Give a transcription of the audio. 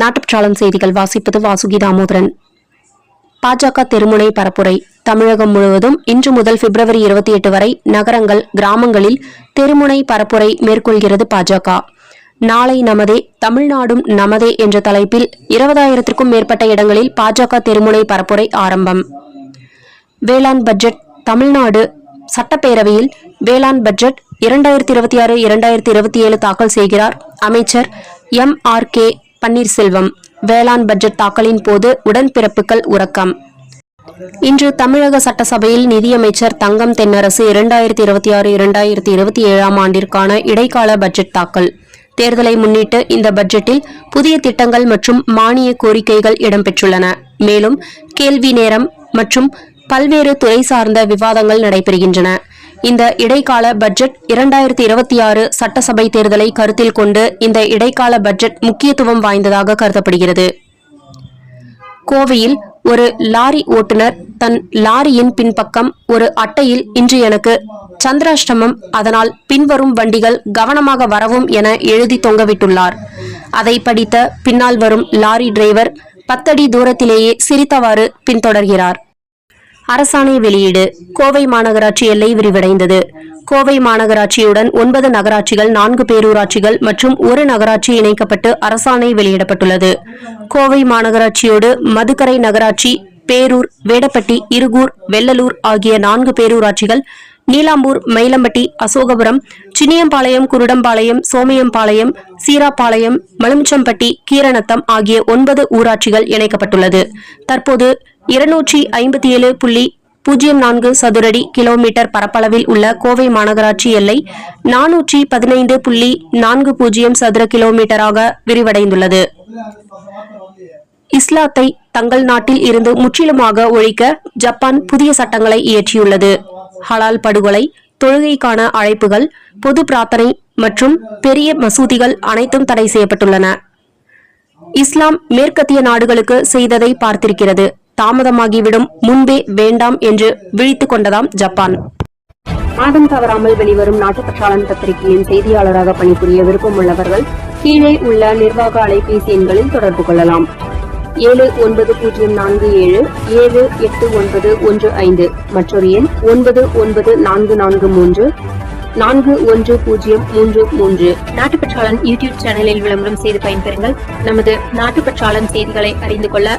நாட்டுப்பற்றாளம் செய்திகள் வாசிப்பது வாசுகி தாமோதரன். பாஜக தெருமுனை பரப்புரை. தமிழகம் முழுவதும் இன்று முதல் பிப்ரவரி இருபத்தி எட்டு வரை நகரங்கள் கிராமங்களில் தெருமுனை பரப்புரை மேற்கொள்கிறது பாஜக. நாளை நமதே தமிழ்நாடும் நமதே என்ற தலைப்பில் இருபதாயிரத்திற்கும் மேற்பட்ட இடங்களில் பாஜக தெருமுனை பரப்புரை ஆரம்பம். வேளாண் பட்ஜெட் தமிழ்நாடு சட்டப்பேரவையில் வேளாண் பட்ஜெட் இரண்டாயிரத்தி இருபத்தி ஆறு இரண்டாயிரத்தி இருபத்தி ஏழு தாக்கல் செய்கிறார் அமைச்சர் எம் ஆர் கே பன்னீர்செல்வம் வேளாண் பட்ஜெட் தாக்கலின் போது உடன்பிறப்புகள் உறக்கம். இன்று தமிழக சட்டசபையில் நிதியமைச்சர் தங்கம் தென்னரசு இரண்டாயிரத்தி இருபத்தி ஆறு இரண்டாயிரத்தி இருபத்தி ஏழாம் ஆண்டிற்கான இடைக்கால பட்ஜெட் தாக்கல். தேர்தலை முன்னிட்டு இந்த பட்ஜெட்டில் புதிய திட்டங்கள் மற்றும் மானிய கோரிக்கைகள் இடம்பெற்றுள்ளன. மேலும் கேள்வி நேரம் மற்றும் பல்வேறு துறை சார்ந்த விவாதங்கள் நடைபெறுகின்றன. இந்த இடைக்கால பட்ஜெட் இரண்டாயிரத்தி இருபத்தி ஆறு சட்டசபை தேர்தலை கருத்தில் கொண்டு இந்த இடைக்கால பட்ஜெட் முக்கியத்துவம் வாய்ந்ததாக கருதப்படுகிறது. கோவையில் ஒரு லாரி ஓட்டுநர் தன் லாரியின் பின்பக்கம் ஒரு அட்டையில் இன்று எனக்கு சந்திராஷ்டமம் அதனால் பின்வரும் வண்டிகள் கவனமாக வரவும் என எழுதி தொங்கவிட்டுள்ளார். அதை படித்த பின்னால் வரும் லாரி டிரைவர் பத்தடி தூரத்திலேயே சிரித்தவாறு பின்தொடர்கிறார். அரசாணை வெளியீடு. கோவை மாநகராட்சி எல்லை விரிவடைந்தது. கோவை மாநகராட்சியுடன் ஒன்பது நகராட்சிகள் நான்கு பேரூராட்சிகள் மற்றும் ஒரு நகராட்சி இணைக்கப்பட்டு அரசாணை வெளியிடப்பட்டுள்ளது. கோவை மாநகராட்சியோடு மதுக்கரை நகராட்சி பேரூர் வேடப்பட்டி இருகூர் வெள்ளலூர் ஆகிய நான்கு பேரூராட்சிகள் நீலாம்பூர் மயிலம்பட்டி அசோகபுரம் சின்னியம்பாளையம் குருடம்பாளையம் சோமையம்பாளையம் சீராப்பாளையம் மலுமிச்சம்பட்டி கீரணத்தம் ஆகிய ஒன்பது ஊராட்சிகள் இணைக்கப்பட்டுள்ளது. தற்போது இருநூற்றி ஐம்பத்தி ஏழு புள்ளி பூஜ்ஜியம் நான்கு சதுரடி கிலோமீட்டர் பரப்பளவில் உள்ள கோவை மாநகராட்சி எல்லை நானூற்றி பதினைந்து புள்ளி நான்கு பூஜ்ஜியம் சதுர கிலோமீட்டராக விரிவடைந்துள்ளது. இஸ்லாத்தை தங்கள் நாட்டில் இருந்து முற்றிலுமாக ஒழிக்க ஜப்பான் புதிய சட்டங்களை இயற்றியுள்ளது. ஹலால் படுகொலை தொழுகைக்கான அழைப்புகள் பொது பிரார்த்தனை மற்றும் பெரிய மசூதிகள் அனைத்தும் தடை செய்யப்பட்டுள்ளன. இஸ்லாம் மேற்கத்திய நாடுகளுக்கு செய்ததை பார்த்திருக்கிறது. தாமதமாகிவிடும். முன்பே வேண்டாம் என்று விழித்துக் கொண்டதாம் ஜப்பான். மாதம் தவறாமல் வெளிவரும் நாட்டுப்பற்றாளன் பத்திரிகையின் செய்தியாளராக பணிபுரிய விருப்பமுள்ளவர்கள் கீழே உள்ள நிர்வாக அலைபேசி எண்களில் தொடர்பு கொள்ளலாம். ஏழு ஒன்பது பூஜ்ஜியம் நான்கு ஏழு ஏழு எட்டு ஒன்பது ஒன்று ஐந்து மற்றொரு எண் ஒன்பது ஒன்பது நான்கு நான்கு மூன்று நான்கு ஒன்று பூஜ்ஜியம் மூன்று மூன்று. நாட்டுப்பற்றாளன் யூடியூப் சேனலில் விளம்பரம் செய்து பயன்பெறுங்கள். நமது நாட்டுப்பற்றாளன் செய்திகளை அறிந்து கொள்ள